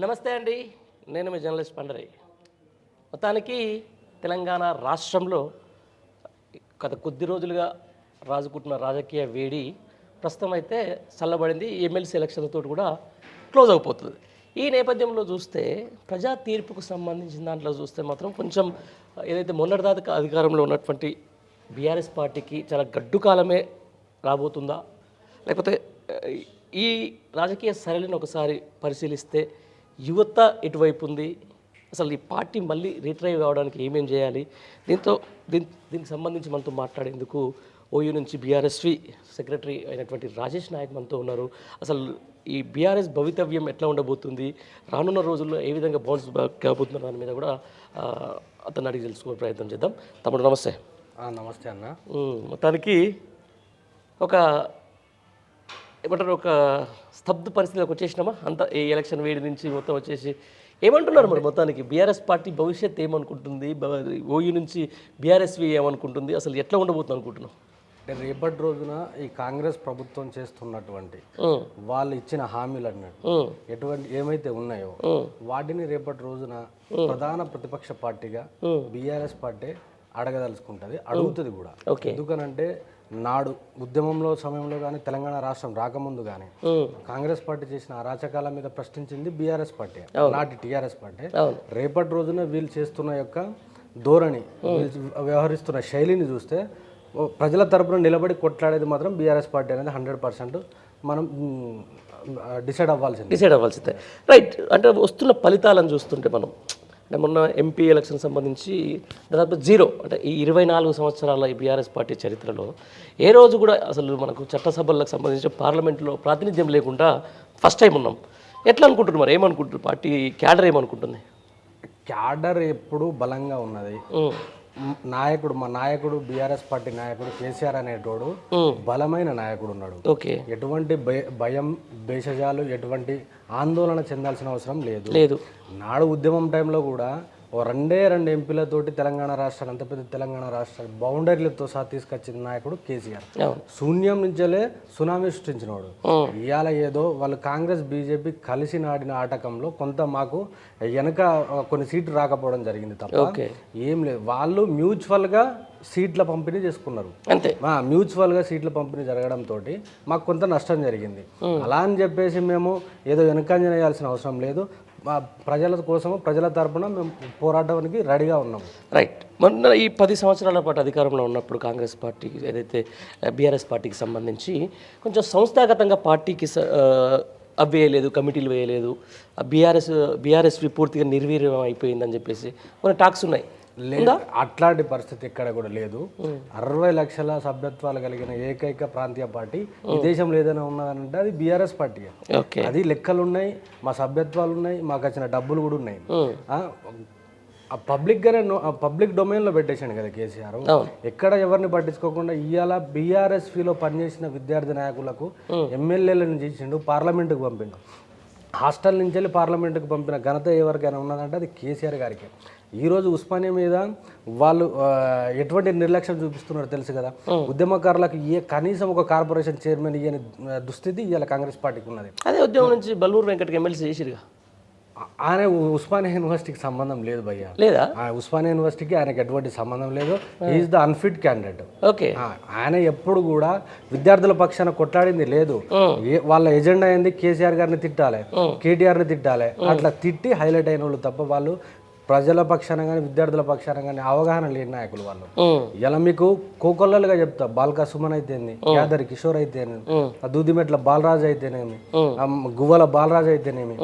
నమస్తే అండి నేను మీ జర్నలిస్ట్ పండరి. మొత్తానికి తెలంగాణ రాష్ట్రంలో గత కొద్ది రోజులుగా రాజుకుంటున్న రాజకీయ వేడి ప్రస్తుతం అయితే చల్లబడింది ఎమ్మెల్సీ ఎలక్షన్లతో కూడా క్లోజ్ అయిపోతుంది. ఈ నేపథ్యంలో చూస్తే ప్రజా తీర్పుకు సంబంధించిన దాంట్లో చూస్తే మాత్రం కొంచెం ఏదైతే మొన్నటిదాకా అధికారంలో ఉన్నటువంటి బీఆర్ఎస్ పార్టీకి చాలా గడ్డు కాలమే రాబోతుందా? లేకపోతే ఈ రాజకీయ సరళిని ఒకసారి పరిశీలిస్తే యువత ఎటువైపు ఉంది? అసలు ఈ పార్టీ మళ్ళీ రీట్రైవ్ కావడానికి ఏమేం చేయాలి? దీంతో దీని దీనికి సంబంధించి మనతో మాట్లాడేందుకు ఓయూ నుంచి బీఆర్ఎస్వి సెక్రటరీ అయినటువంటి రాజేష్ నాయక్ మనతో ఉన్నారు. అసలు ఈ బీఆర్ఎస్ భవితవ్యం ఎట్లా ఉండబోతుంది? రానున్న రోజుల్లో ఏ విధంగా బౌన్స్ బ్యాక్ కాబోతున్న దాని మీద కూడా ఆ, అతన్ని అడిగి తెలుసుకునే ప్రయత్నం చేద్దాం. తమ్ముడు నమస్తే. నమస్తే అన్న. మొత్తానికి ఒక ఏమంటారు ఒక స్తబ్ద పరిస్థితిలోకి వచ్చేసినామా? అంత ఈ ఎలక్షన్ వేడి నుంచి మొత్తం వచ్చేసి ఏమంటున్నారు మరి మొత్తానికి? బీఆర్ఎస్ పార్టీ భవిష్యత్ ఏమనుకుంటుంది? ఓయూ నుంచి బీఆర్ఎస్వి ఏమనుకుంటుంది? అసలు ఎట్లా ఉండబోతుంది అనుకుంటున్నాం రేపటి రోజున ఈ కాంగ్రెస్ ప్రభుత్వం చేస్తున్నటువంటి వాళ్ళు ఇచ్చిన హామీలు అన్నట్టు ఎటువంటి ఏమైతే ఉన్నాయో వాటిని రేపటి రోజున ప్రధాన ప్రతిపక్ష పార్టీగా బీఆర్ఎస్ పార్టీ అడగదలుచుకుంటది అడుగుతుంది కూడా. ఎందుకనంటే నాడు ఉద్యమంలో సమయంలో కానీ తెలంగాణ రాష్ట్రం రాకముందు కానీ కాంగ్రెస్ పార్టీ చేసిన అరాచకాల మీద ప్రశ్నించింది బీఆర్ఎస్ పార్టీ. నాటి టీఆర్ఎస్ పార్టీ. రేపటి రోజున వీళ్ళు చేస్తున్న యొక్క ధోరణి వ్యవహరిస్తున్న శైలిని చూస్తే ప్రజల తరపున నిలబడి కొట్లాడేది మాత్రం బీఆర్ఎస్ పార్టీ అనేది హండ్రెడ్ పర్సెంట్ మనం డిసైడ్ అవ్వాల్సింది. డిసైడ్ అవ్వాల్సిందే. రైట్. అంటే వస్తున్న ఫలితాలను చూస్తుంటే మనం మొన్న ఎంపీ ఎలక్షన్ సంబంధించి దాదాపు జీరో అంటే ఈ ఇరవై నాలుగు సంవత్సరాల ఈ బీఆర్ఎస్ పార్టీ చరిత్రలో ఏ రోజు కూడా అసలు మనకు చట్టసభలకు సంబంధించి పార్లమెంట్లో ప్రాతినిధ్యం లేకుండా ఫస్ట్ టైం ఉన్నాం. ఎట్లా అనుకుంటున్నారు మరి? ఏమనుకుంటున్నారు? పార్టీ క్యాడర్ ఏమనుకుంటుంది? క్యాడర్ ఎప్పుడు బలంగా ఉన్నది. నాయకుడు మా నాయకుడు బీఆర్ఎస్ పార్టీ నాయకుడు కేసీఆర్ అనేటోడు బలమైన నాయకుడు ఉన్నాడు. ఎటువంటి భయ- భయం భేషజాలు ఎటువంటి ఆందోళన చెందాల్సిన అవసరం లేదు. లేదు. నాడు ఉద్యమం టైంలో కూడా ఓ రెండే రెండు ఎంపీలతోటి తెలంగాణ రాష్ట్రాన్ని అంత పెద్ద తెలంగాణ రాష్ట్రాన్ని బౌండరీలతో సహా తీసుకొచ్చిన నాయకుడు కేసీఆర్. శూన్యం నుంచెలే సునామీ సృష్టించినోడు. ఉమ్, ఇవాళ ఏదో వాళ్ళు కాంగ్రెస్ బీజేపీ కలిసి నాడిన ఆటకంలో కొంత మాకు వెనక కొన్ని సీట్లు రాకపోవడం జరిగింది తప్ప ఏం లేదు. వాళ్ళు మ్యూచువల్గా సీట్ల పంపిణీ చేసుకున్నారు. అంతే. మా మ్యూచువల్గా సీట్ల పంపిణీ జరగడంతో మాకు కొంత నష్టం జరిగింది. అలా అని చెప్పేసి మేము ఏదో వేయాల్సిన అవసరం లేదు. ప్రజల కోసము ప్రజల తరపున మేము పోరాటానికి రెడీగా ఉన్నాము. రైట్ మొన్న ఈ పది సంవత్సరాల పాటు అధికారంలో ఉన్నప్పుడు కాంగ్రెస్ పార్టీ ఏదైతే బీఆర్ఎస్ పార్టీకి సంబంధించి కొంచెం సంస్థాగతంగా పార్టీకి స- అవి వేయలేదు కమిటీలు వేయలేదు బీఆర్ఎస్ బీఆర్ఎస్వి పూర్తిగా నిర్వీర్యం అయిపోయిందని చెప్పేసి కొన్ని టాక్స్ ఉన్నాయి. లేదు. అట్లాంటి పరిస్థితి ఎక్కడ కూడా లేదు. అరవై లక్షల సభ్యత్వాలు కలిగిన ఏకైక ప్రాంతీయ పార్టీ ఈ దేశంలో ఏదైనా ఉన్నదంటే అది బీఆర్ఎస్ పార్టీ. అది లెక్కలు ఉన్నాయి మా సభ్యత్వాలు ఉన్నాయి మాకు వచ్చిన డబ్బులు కూడా ఉన్నాయి. ఆ, ఆ పబ్లిక్గానే పబ్లిక్ డొమైన్లో పెట్టేశాడు కదా కేసీఆర్. ఎక్కడ ఎవరిని పట్టించుకోకుండా ఇవాళ బీఆర్ఎస్పీలో పనిచేసిన విద్యార్థి నాయకులకు ఎమ్మెల్యేలను చేసిండు పార్లమెంటుకు పంపిండు. హాస్టల్ నుంచి వెళ్ళి పార్లమెంటుకు పంపిన ఘనత ఎవరికైనా ఉన్నదంటే అది కేసీఆర్ గారికి. ఈరోజు ఉస్మానియా మీద వాళ్ళు ఎటువంటి నిర్లక్ష్యం చూపిస్తున్నారో తెలుసు కదా. ఉద్యమకారులకు ఏ కనీసం ఒక కార్పొరేషన్ చైర్మన్ ఇయ్యని దుస్థితి ఇవాళ కాంగ్రెస్ పార్టీకి ఉన్నది. అదే ఉద్యమం నుంచి బల్లూరు వెంకటకి ఎమ్మెల్సీ చేసిరుగా ఆయన ఉస్మానియా యూనివర్సిటీకి సంబంధం లేదు భయ్య. లేదా? ఆ ఉస్మానియా యూనివర్సిటీకి ఆయనకి ఎటువంటి సంబంధం లేదు. Is the unfit candidate okay. ఆయన ఎప్పుడు కూడా విద్యార్థుల పక్షాన కొట్లాడింది లేదు. వాళ్ళ ఎజెండా ఏంది? కేసీఆర్ గారిని తిట్టాలి కేటీఆర్ని తిట్టాలి. అట్లా తిట్టి హైలైట్ అయిన వాళ్ళు తప్ప వాళ్ళు ప్రజల పక్షాన కానీ విద్యార్థుల పక్షాన కానీ అవగాహన లేని నాయకులు వాళ్ళు. ఇలా మీకు కోకొల్లలుగా చెప్తా. బాల్కా సుమన్ అయితేంది యాదరి కిషోర్ అయితేనేమి దూదిమెట్ల బాలరాజు అయితేనేమి గువ్వల బాలరాజు అయితేనేమి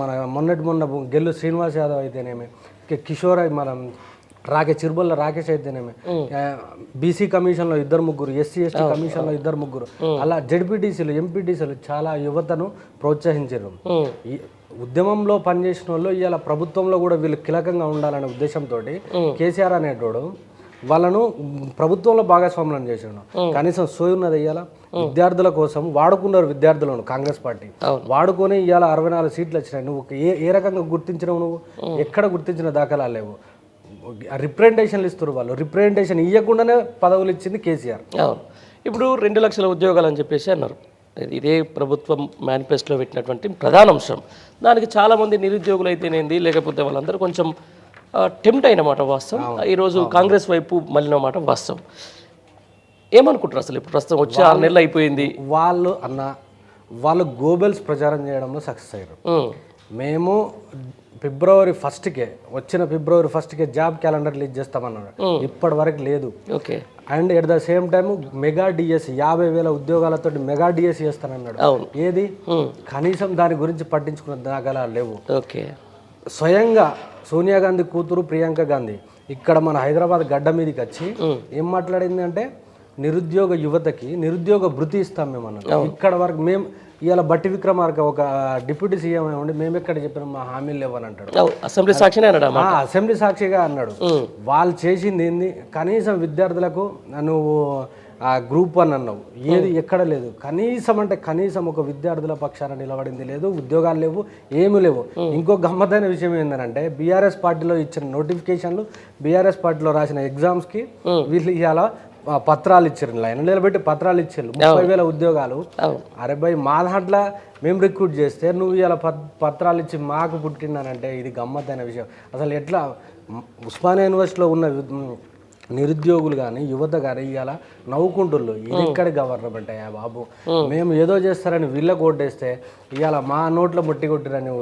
మన మొన్నటి మొన్న గెల్లు శ్రీనివాస్ యాదవ్ అయితేనేమి కిషోర్ మన రాకే చిరుబల్ల రాకేష్ అయితేనేమి బీసీ కమిషన్లో ఇద్దరు ముగ్గురు ఎస్సీ ఎస్టీ కమిషన్లో ఇద్దరు ముగ్గురు. అలా జడ్పీటీసీలు ఎంపీటీసీలు చాలా యువతను ప్రోత్సహించారు ఉద్యమంలో పనిచేసిన వాళ్ళు ఇవాళ ప్రభుత్వంలో కూడా వీళ్ళు కీలకంగా ఉండాలనే ఉద్దేశంతో కేసీఆర్ అనేటోడు వాళ్ళను ప్రభుత్వంలో భాగస్వాములను చేసాడు కనీసం సోయి ఉన్నది ఇవాళ విద్యార్థుల కోసం వాడుకున్నారు విద్యార్థులను కాంగ్రెస్ పార్టీ. వాడుకొని ఇవాళ అరవై నాలుగు సీట్లు వచ్చినాయి. నువ్వు ఏ ఏ రకంగా గుర్తించినావు నువ్వు? ఎక్కడ గుర్తించిన దాఖలాలు లేవు. రిప్రజెంటేషన్లు ఇస్తారు వాళ్ళు. రిప్రజెంటేషన్ ఇవ్వకుండానే పదవులు ఇచ్చింది కేసీఆర్. ఇప్పుడు రెండు లక్షల ఉద్యోగాలు అని చెప్పేసి అన్నారు. ఇదే ప్రభుత్వం మేనిఫెస్టోలో పెట్టినటువంటి ప్రధాన అంశం. దానికి చాలామంది నిరుద్యోగులు అయితేనేంది లేకపోతే వాళ్ళందరూ కొంచెం టెంప్ట్ అయినమాట వాస్తవం. ఈరోజు కాంగ్రెస్ వైపు మళ్ళిన మాట వాస్తవం. ఏమనుకుంటారు అసలు ఇప్పుడు ప్రస్తుతం వచ్చి ఆరు నెలలు అయిపోయింది? వాళ్ళు అన్న వాళ్ళు గోబెల్స్ ప్రచారం చేయడంలో సక్సెస్ అయ్యారు. మేము ఫిబ్రవరి ఫస్ట్కే వచ్చిన ఫిబ్రవరి ఫస్ట్కే జాబ్ క్యాలెండర్ రిలీజ్ చేస్తామన్నాడు ఇప్పటి వరకు లేదు. Okay. And at the same time mega DS యాభై వేల ఉద్యోగాలతో మెగా డిఎస్ చేస్తానన్నాడు. ఏది? కనీసం దాని గురించి పట్టించుకున్న దాఖలాలు లేవు. ఓకే. స్వయంగా సోనియా గాంధీ కూతురు ప్రియాంక గాంధీ ఇక్కడ మన హైదరాబాద్ గడ్డ మీదకి వచ్చి ఏం మాట్లాడింది అంటే నిరుద్యోగ యువతకి నిరుద్యోగ భృతి ఇస్తాం మేము అన్నాం ఇక్కడ వరకు మేము ఇవాళ బట్టి విక్రమార్క ఒక డిప్యూటీ సీఎం ఉండి మేము ఎక్కడ చెప్పినాం మా హామీలు లేవని అంటాడు అసెంబ్లీ సాక్షినే అన్నాడు అసెంబ్లీ సాక్షిగా అన్నాడు. వాళ్ళు చేసింది ఏంది? కనీసం విద్యార్థులకు నువ్వు ఆ గ్రూప్ వన్ అన్నావు. ఏది ఎక్కడ లేదు. కనీసం అంటే కనీసం ఒక విద్యార్థుల పక్షాన నిలబడింది లేదు ఉద్యోగాలు లేవు ఏమీ లేవు. ఇంకో గమ్మత్తైన విషయం ఏంటంటే బీఆర్ఎస్ పార్టీలో ఇచ్చిన నోటిఫికేషన్లు బీఆర్ఎస్ పార్టీలో రాసిన ఎగ్జామ్స్కి వీళ్ళు ఇవాళ పత్రాలు ఇచ్చారు లైన్ నిలబెట్టి పత్రాలు ఇచ్చారు. ముప్పై వేల ఉద్యోగాలు. అరే భయ్ మా దాంట్లో మేము రిక్రూట్ చేస్తే నువ్వు ఇలా పత్రాలు ఇచ్చి మాకు పుట్టినానంటే ఇది గమ్మత్తైన విషయం. అసలు ఎట్లా ఉస్మానియా యూనివర్సిటీలో ఉన్న నిరుద్యోగులు కానీ యువత కానీ ఇవాళ నవ్వుకుంటుళ్ళు ఎక్కడ గవర్నమెంట్ అయ్యా బాబు మేము ఏదో చేస్తారని వీళ్ళకి ఓటేస్తే ఇవాళ మా నోట్లో ముట్టి కొట్టిరని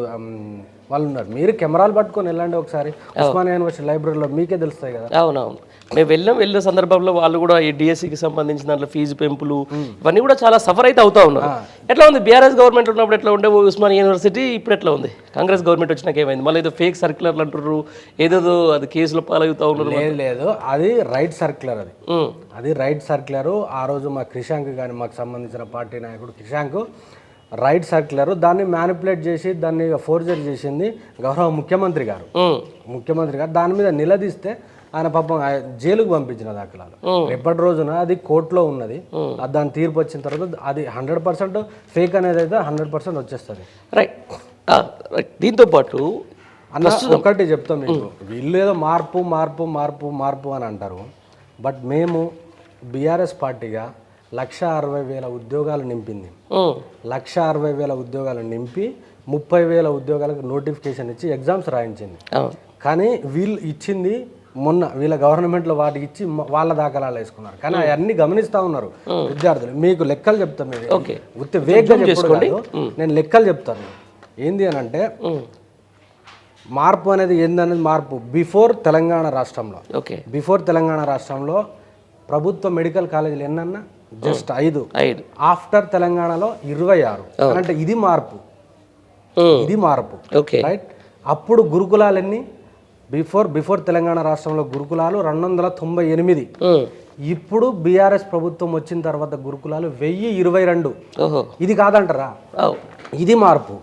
వాళ్ళు ఉన్నారు మీరు కెమెరాలు పట్టుకొని వెళ్ళండి ఒకసారి. ఉస్మానియా యూనివర్సిటీ లైబ్రరీలో మీకే తెలుస్తాయి కదా. అవునవును. మేము వెళ్ళాం వెళ్ళిన సందర్భంలో వాళ్ళు కూడా ఈ డిఎస్సికి సంబంధించిన దాంట్లో ఫీజు పెంపులు ఇవన్నీ కూడా చాలా సఫర్ అయితే అవుతా ఉన్నారు. ఎట్లా ఉంది? బీఆర్ఎస్ గవర్నమెంట్ ఉన్నప్పుడు ఎట్లా ఉండే ఉస్మాన్ యూనివర్సిటీ? ఇప్పుడు ఎట్లా ఉంది? కాంగ్రెస్ గవర్నమెంట్ వచ్చినాక ఏమైంది? మళ్ళీ ఏదో ఫేక్ సర్క్యులర్లు అంటున్నారు ఏదేదో అది కేసులు పాలవుతా ఉన్నారు. లేదు లేదు. అది రైట్ సర్క్యులర్ అది. అది రైట్ సర్క్యులర్. ఆ రోజు మా క్రిషాంక్ కానీ మాకు సంబంధించిన పార్టీ నాయకుడు క్రిషాంక్ రైట్ సర్క్యులర్. దాన్ని మ్యానిపులేట్ చేసి దాన్ని ఫోర్జరీ చేసింది గౌరవ ముఖ్యమంత్రి గారు. ముఖ్యమంత్రి గారు దాని మీద నిలదీస్తే ఆయన పాపం జైలుకు పంపించిన దాఖలాలు. రేపటి రోజున అది కోర్టులో ఉన్నది. అది దాని తీర్పు వచ్చిన తర్వాత అది హండ్రెడ్ పర్సెంట్ ఫేక్ అనేది అయితే హండ్రెడ్ పర్సెంట్ వచ్చేస్తుంది. రైట్. దీంతో పాటు అన్న ఒకటి చెప్తాం మీకు. వీళ్ళు ఏదో మార్పు మార్పు మార్పు మార్పు అని అంటారు. బట్ మేము బీఆర్ఎస్ పార్టీగా లక్ష అరవై వేల ఉద్యోగాలు నింపింది. లక్ష అరవై వేల ఉద్యోగాలు నింపి ముప్పై వేల ఉద్యోగాలకు నోటిఫికేషన్ ఇచ్చి ఎగ్జామ్స్ రాయించింది. కానీ వీళ్ళు ఇచ్చింది మొన్న వీళ్ళ గవర్నమెంట్లో వాటికి ఇచ్చి వాళ్ళ దాఖలాలు వేసుకున్నారు. కానీ అవన్నీ గమనిస్తూ ఉన్నారు విద్యార్థులు. మీకు లెక్కలు చెప్తాను వేగ్గా చెప్పుకోండి నేను లెక్కలు చెప్తాను. ఏంది అని అంటే మార్పు అనేది ఏందనేది మార్పు? బిఫోర్ తెలంగాణ రాష్ట్రంలో. ఓకే. బిఫోర్ తెలంగాణ రాష్ట్రంలో ప్రభుత్వ మెడికల్ కాలేజీలు ఎన్నన్నా? జస్ట్ ఐదు. ఐదు. ఆఫ్టర్ తెలంగాణలో ఇరవై ఆరు. అంటే ఇది మార్పు. ఇది మార్పు. ఓకే. రైట్? అప్పుడు గురుకులాలు ఎన్ని బిఫోర్ బిఫోర్ తెలంగాణ రాష్ట్రంలో గురుకులాలు రెండు వందల తొంభై ఎనిమిది ఇప్పుడు బీఆర్ఎస్ ప్రభుత్వం వచ్చిన తర్వాత గురుకులాలు వెయ్యి ఇరవై రెండు. ఇది కాదంటారా? ఇది మార్పు.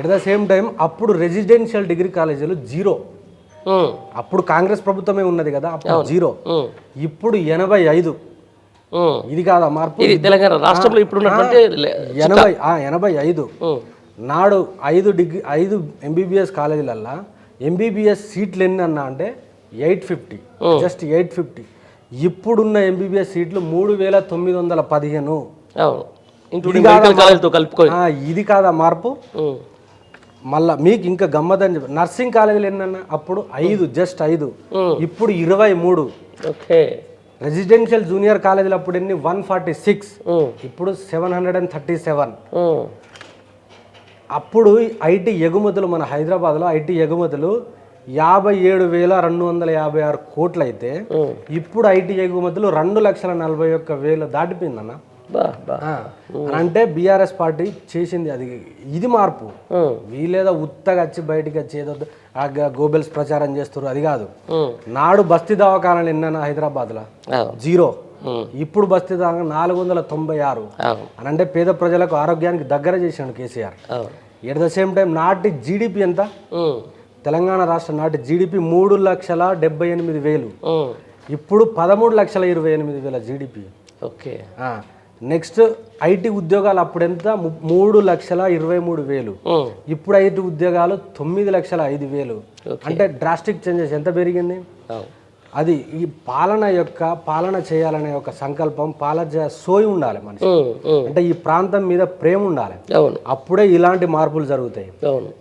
ఎట్ ద సేమ్ టైం అప్పుడు రెసిడెన్షియల్ డిగ్రీ కాలేజీలు జీరో. అప్పుడు కాంగ్రెస్ ప్రభుత్వమే ఉన్నది కదా అప్పుడు జీరో. ఇప్పుడు ఎనభై ఐదు. ఇది కాదా మార్పు? ఇది తెలంగాణ రాష్ట్రంలో ఇప్పుడు ఎనభై ఎనభై ఐదు. నాడు ఐదు డిగ్రీ ఐదు ఎంబీబీఎస్ కాలేజీలల్లా ఎంబీబీఎస్ సీట్లు ఎన్ని అన్నా అంటే eight fifty. Just eight fifty. ఇప్పుడున్న ఎంబీబీఎస్ సీట్లు మూడు వేల తొమ్మిది వందల పదిహేను. ఇది కాదా మార్పు? మళ్ళా మీకు ఇంకా గమ్మదని చెప్పి నర్సింగ్ కాలేజీలు ఎన్నన్నా? అప్పుడు ఐదు జస్ట్ ఐదు. ఇప్పుడు ఇరవై మూడు. ఓకే. రెసిడెన్షియల్ జూనియర్ కాలేజీలు అప్పుడు ఎన్ని? One forty six. ఇప్పుడు seven hundred and thirty seven. అప్పుడు ఐటీ ఎగుమతులు మన హైదరాబాద్లో ఐటీ ఎగుమతులు యాభై ఏడు వేల రెండు వందల యాభై ఆరు కోట్లు అయితే. ఇప్పుడు ఐటీ ఎగుమతులు రెండు లక్షల నలభై ఒక్క వేలు దాటిపోయిందన్న. అంటే బీఆర్ఎస్ పార్టీ చేసింది అది. ఇది మార్పు. వీళ్ళేదో ఉత్తగా వచ్చి బయటికి వచ్చి ఏదో గోబెల్స్ ప్రచారం చేస్తారు అది కాదు. నాడు బస్తీ దవాఖానాలు ఎన్న హైదరాబాద్లో. జీరో. ఇప్పుడు బస్తీ దవాఖాన నాలుగు వందల తొంభై ఆరు. అని అంటే పేద ప్రజలకు ఆరోగ్యానికి దగ్గర చేసాడు KCR. At the same time నాటి జీడిపి ఎంత? తెలంగాణ రాష్ట్ర నాటి జీడిపి మూడు లక్షల డెబ్బై ఎనిమిది వేలు. ఇప్పుడు పదమూడు లక్షల ఇరవై ఎనిమిది వేల జీడిపి. ఓకే. నెక్స్ట్ ఐటీ ఉద్యోగాలు అప్పుడు ఎంత ము- మూడు లక్షల ఇరవై మూడు వేలు. ఇప్పుడు ఐటీ ఉద్యోగాలు తొమ్మిది లక్షల ఐదు వేలు. అంటే డ్రాస్టిక్ చేంజెస్ ఎంత పెరిగింది? అది ఈ పాలన యొక్క పాలన చేయాలనే ఒక సంకల్పం పాలన సోయి ఉండాలి మనిషి. అంటే ఈ ప్రాంతం మీద ప్రేమ ఉండాలి. అప్పుడే ఇలాంటి మార్పులు జరుగుతాయి.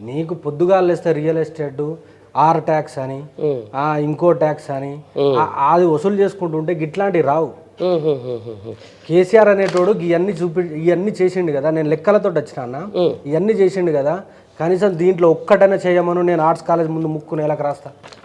నీకు పొద్దుగాలు లేస్తే రియల్ ఎస్టేట్ ఆర్ ట్యాక్స్ అని ఇంకో ట్యాక్స్ అని అది వసూలు చేసుకుంటుంటే గిట్లాంటివి రావు. కేసీఆర్ అనేటోడు ఇవన్నీ చూపి ఇవన్నీ చేసిండు కదా. నేను లెక్కలతో వచ్చిన అన్న. ఇవన్నీ చేసిండు కదా. కనీసం దీంట్లో ఒక్కటైనా చేయమను నేను ఆర్ట్స్ కాలేజ్ ముందు ముక్కు నెలకు రాస్తా.